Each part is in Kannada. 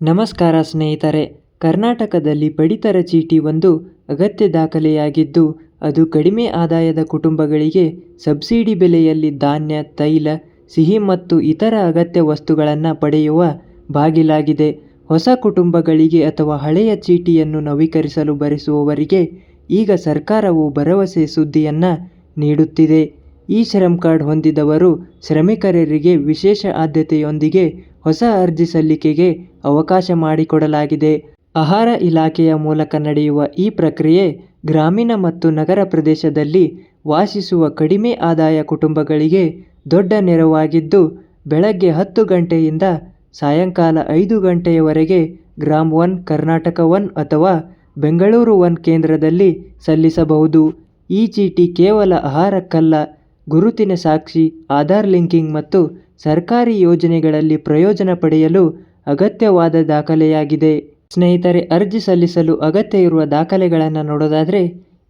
ನಮಸ್ಕಾರ ಸ್ನೇಹಿತರೆ, ಕರ್ನಾಟಕದಲ್ಲಿ ಪಡಿತರ ಚೀಟಿ ಒಂದು ಅಗತ್ಯ ದಾಖಲೆಯಾಗಿದ್ದು, ಅದು ಕಡಿಮೆ ಆದಾಯದ ಕುಟುಂಬಗಳಿಗೆ ಸಬ್ಸಿಡಿ ಬೆಲೆಯಲ್ಲಿ ಧಾನ್ಯ, ತೈಲ, ಸಿಹಿ ಮತ್ತು ಇತರ ಅಗತ್ಯ ವಸ್ತುಗಳನ್ನು ಪಡೆಯುವ ಬಾಗಿಲಾಗಿದೆ. ಹೊಸ ಕುಟುಂಬಗಳಿಗೆ ಅಥವಾ ಹಳೆಯ ಚೀಟಿಯನ್ನು ನವೀಕರಿಸಲು ಬಯಸುವವರಿಗೆ ಈಗ ಸರ್ಕಾರವು ಭರವಸೆ ಸುದ್ದಿಯನ್ನು ನೀಡುತ್ತಿದೆ. ಈ ಶ್ರಮ್ ಕಾರ್ಡ್ ಹೊಂದಿದವರು ಶ್ರಮಿಕರಿಗೆ ವಿಶೇಷ ಆದ್ಯತೆಯೊಂದಿಗೆ ಹೊಸ ಅರ್ಜಿ ಸಲ್ಲಿಕೆಗೆ ಅವಕಾಶ ಮಾಡಿಕೊಡಲಾಗಿದೆ. ಆಹಾರ ಇಲಾಖೆಯ ಮೂಲಕ ನಡೆಯುವ ಈ ಪ್ರಕ್ರಿಯೆ ಗ್ರಾಮೀಣ ಮತ್ತು ನಗರ ಪ್ರದೇಶದಲ್ಲಿ ವಾಸಿಸುವ ಕಡಿಮೆ ಆದಾಯ ಕುಟುಂಬಗಳಿಗೆ ದೊಡ್ಡ ನೆರವಾಗಿದ್ದು, ಬೆಳಗ್ಗೆ ಹತ್ತು ಗಂಟೆಯಿಂದ ಸಾಯಂಕಾಲ ಐದು ಗಂಟೆಯವರೆಗೆ ಗ್ರಾಮ್ ಒನ್, ಕರ್ನಾಟಕ ಒನ್ ಅಥವಾ ಬೆಂಗಳೂರು ಒನ್ ಕೇಂದ್ರದಲ್ಲಿ ಸಲ್ಲಿಸಬಹುದು. ಈ ಚೀಟಿ ಕೇವಲ ಆಹಾರಕ್ಕಲ್ಲ ಗುರುತಿನ ಸಾಕ್ಷಿ, ಆಧಾರ್ ಲಿಂಕಿಂಗ್ ಮತ್ತು ಸರ್ಕಾರಿ ಯೋಜನೆಗಳಲ್ಲಿ ಪ್ರಯೋಜನ ಪಡೆಯಲು ಅಗತ್ಯವಾದ ದಾಖಲೆಯಾಗಿದೆ. ಸ್ನೇಹಿತರೆ, ಅರ್ಜಿ ಸಲ್ಲಿಸಲು ಅಗತ್ಯ ಇರುವ ದಾಖಲೆಗಳನ್ನು ನೋಡೋದಾದರೆ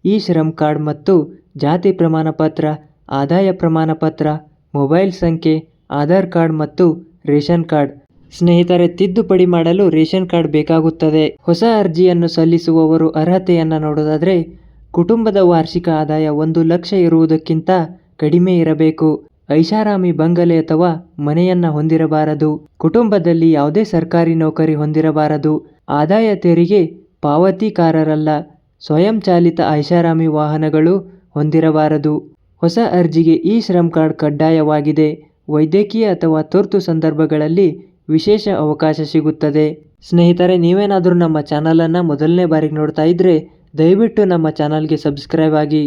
ಇ ಶ್ರಮ್ ಕಾರ್ಡ್ ಮತ್ತು ಜಾತಿ ಪ್ರಮಾಣ ಪತ್ರ, ಆದಾಯ ಪ್ರಮಾಣ ಪತ್ರ, ಮೊಬೈಲ್ ಸಂಖ್ಯೆ, ಆಧಾರ್ ಕಾರ್ಡ್ ಮತ್ತು ರೇಷನ್ ಕಾರ್ಡ್. ಸ್ನೇಹಿತರೆ, ತಿದ್ದುಪಡಿ ಮಾಡಲು ರೇಷನ್ ಕಾರ್ಡ್ ಬೇಕಾಗುತ್ತದೆ. ಹೊಸ ಅರ್ಜಿಯನ್ನು ಸಲ್ಲಿಸುವವರು ಅರ್ಹತೆಯನ್ನು ನೋಡೋದಾದರೆ ಕುಟುಂಬದ ವಾರ್ಷಿಕ ಆದಾಯ ಒಂದು ಲಕ್ಷ ಇರುವುದಕ್ಕಿಂತ ಕಡಿಮೆ ಇರಬೇಕು. ಐಷಾರಾಮಿ ಬಂಗಲೆ ಅಥವಾ ಮನೆಯನ್ನ ಹೊಂದಿರಬಾರದು. ಕುಟುಂಬದಲ್ಲಿ ಯಾವುದೇ ಸರ್ಕಾರಿ ನೌಕರಿ ಹೊಂದಿರಬಾರದು. ಆದಾಯ ತೆರಿಗೆ ಪಾವತಿಕಾರರಲ್ಲ. ಸ್ವಯಂಚಾಲಿತ ಐಷಾರಾಮಿ ವಾಹನಗಳು ಹೊಂದಿರಬಾರದು. ಹೊಸ ಅರ್ಜಿಗೆ ಇ ಶ್ರಮ್ ಕಾರ್ಡ್ ಕಡ್ಡಾಯವಾಗಿದೆ. ವೈದ್ಯಕೀಯ ಅಥವಾ ತುರ್ತು ಸಂದರ್ಭಗಳಲ್ಲಿ ವಿಶೇಷ ಅವಕಾಶ ಸಿಗುತ್ತದೆ. ಸ್ನೇಹಿತರೆ, ನೀವೇನಾದರೂ ನಮ್ಮ ಚಾನಲನ್ನು ಮೊದಲನೇ ಬಾರಿಗೆ ನೋಡ್ತಾ ಇದ್ದರೆ ದಯವಿಟ್ಟು ನಮ್ಮ ಚಾನಲ್ಗೆ ಸಬ್ಸ್ಕ್ರೈಬ್ ಆಗಿ